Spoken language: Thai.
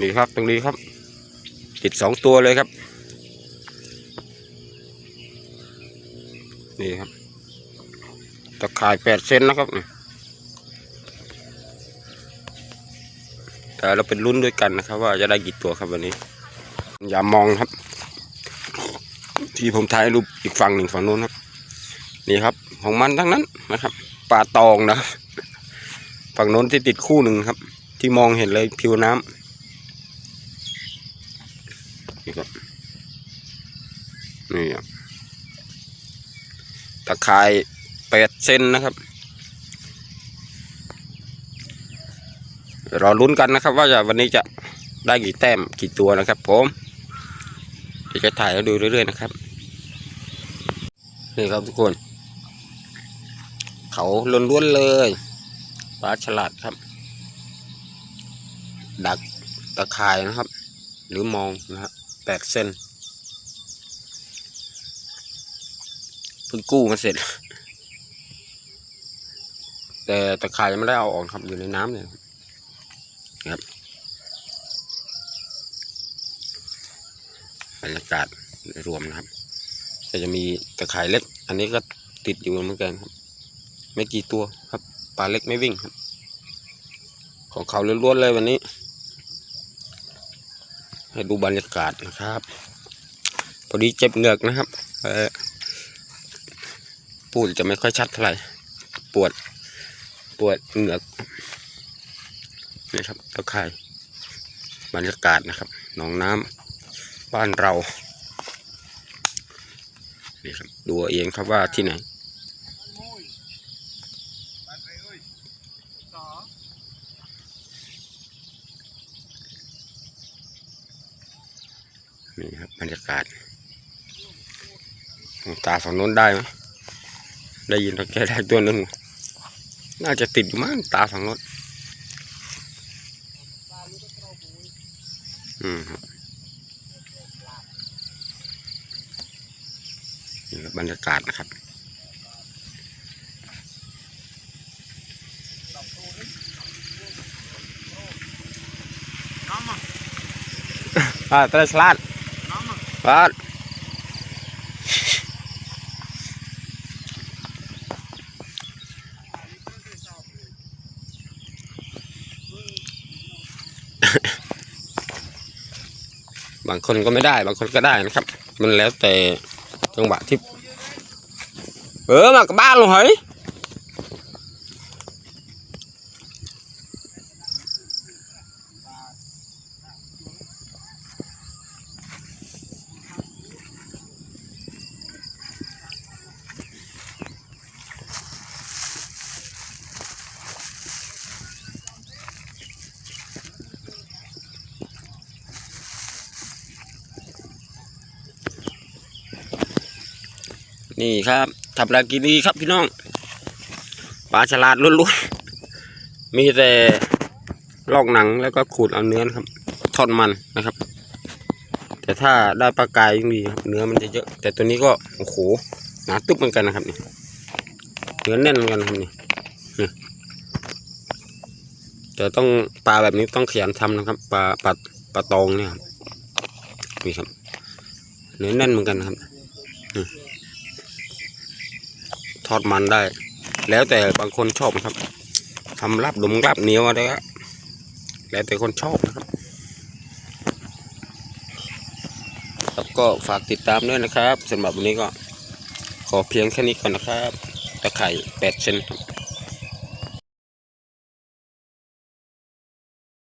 นี่ครับตรงนี้ครับ ติดสองตัวเลยครับ นี่ครับตะข่ายแปดเซนนะครับแต่เราเป็นรุ่นด้วยกันนะครับ ว่าจะได้กี่ตัวครับวันนี้ อย่ามองครับ ที่ผมถ่ายรูปอีกฝั่งหนึ่งฝั่งนู้นครับ นี่ครับ ของมันทั้งนั้นนะครับปลาตองนะ ฝั่งโน้นที่ติดคู่หนึ่งครับ ที่มองเห็นเลยผิวน้ำ นี่ครับ นี่ครับตะข่ายแปดเซนนะครับ รอลุ้นกันนะครับ ว่าจะวันนี้จะได้กี่แต้มกี่ตัวนะครับ ผมเดี๋ยวจะถ่ายแล้วดูเรื่อยๆนะครับ นี่ครับทุกคน เขาล้วนๆเลยปลาฉลาดครับ ดักตะข่ายนะครับ หรือมองนะครับ แปดเส้นเพิ่งกู้มาเสร็จ แต่ตะข่ายยังไม่ได้เอาออกครับอยู่ในน้ำเนี่ยครับบรรยากาศรวมนะครับก็จะมีตะข่ายเล็ก อันนี้ก็ติดอยู่เหมือนกันครับ ไม่กี่ตัวครับปลาเล็กไม่วิ่งครับ ของเขาล้วนๆเลยวันนี้ ให้ดูบรรยากาศนะครับ พอดีเจ็บเหงือกนะครับพูดจะไม่ค่อยชัดเท่าไหร่ ปวด ปวดเหงือกนี่ครับตะไคร่บรรยากาศนะครับ หนองน้ำบ้านเรานี่ครับดูเอาเองครับว่าที่ไหน นี่ครับบรรยากาศตาฝั่งโน้นได้ไหมได้ยินตัวแกได้ตัวหนึ่งน่าจะติดอยู่มั้งตาฝั่งโน้นอืมนี่ครับบรรยากาศนะครับอ่าตระสลัด สลัดบางคนก็ไม่ได้ บางคนก็ได้นะครับ มันแล้วแต่จังหวะที่ เออมากลับบ้านลงเหร นี่ครับทับรากินีครับพี่น้องปลาฉลาดล้วนๆมีแต่ลอกหนังแล้วก็ขูดเอาเนื้อครับทอดมันนะครับ แต่ถ้าได้ปลากายยิ่งดีเนื้อมันจะเยอะ แต่ตัวนี้ก็โอ้โหหนาตุ๊บเหมือนกันนะครับนี่เนื้อแน่นเหมือนกันนะครับนี่นี่แต่ต้องปลาแบบนี้ต้องขยันทำนะครับปลาปลาปลาตองเนี่ยครับนี่ครับเนื้อแน่นเหมือนกันนะครับ อดมันได้ แล้วแต่บางคนชอบครับทำลาบดมลาบเหนียวอะไรก็แล้วแต่คนชอบนะครับแล้วก็ฝากติดตามด้วยนะครับสำหรับวันนี้ก็ขอเพียงแค่นี้ก่อนนะครับ ตะไคร่แปดเซนครับ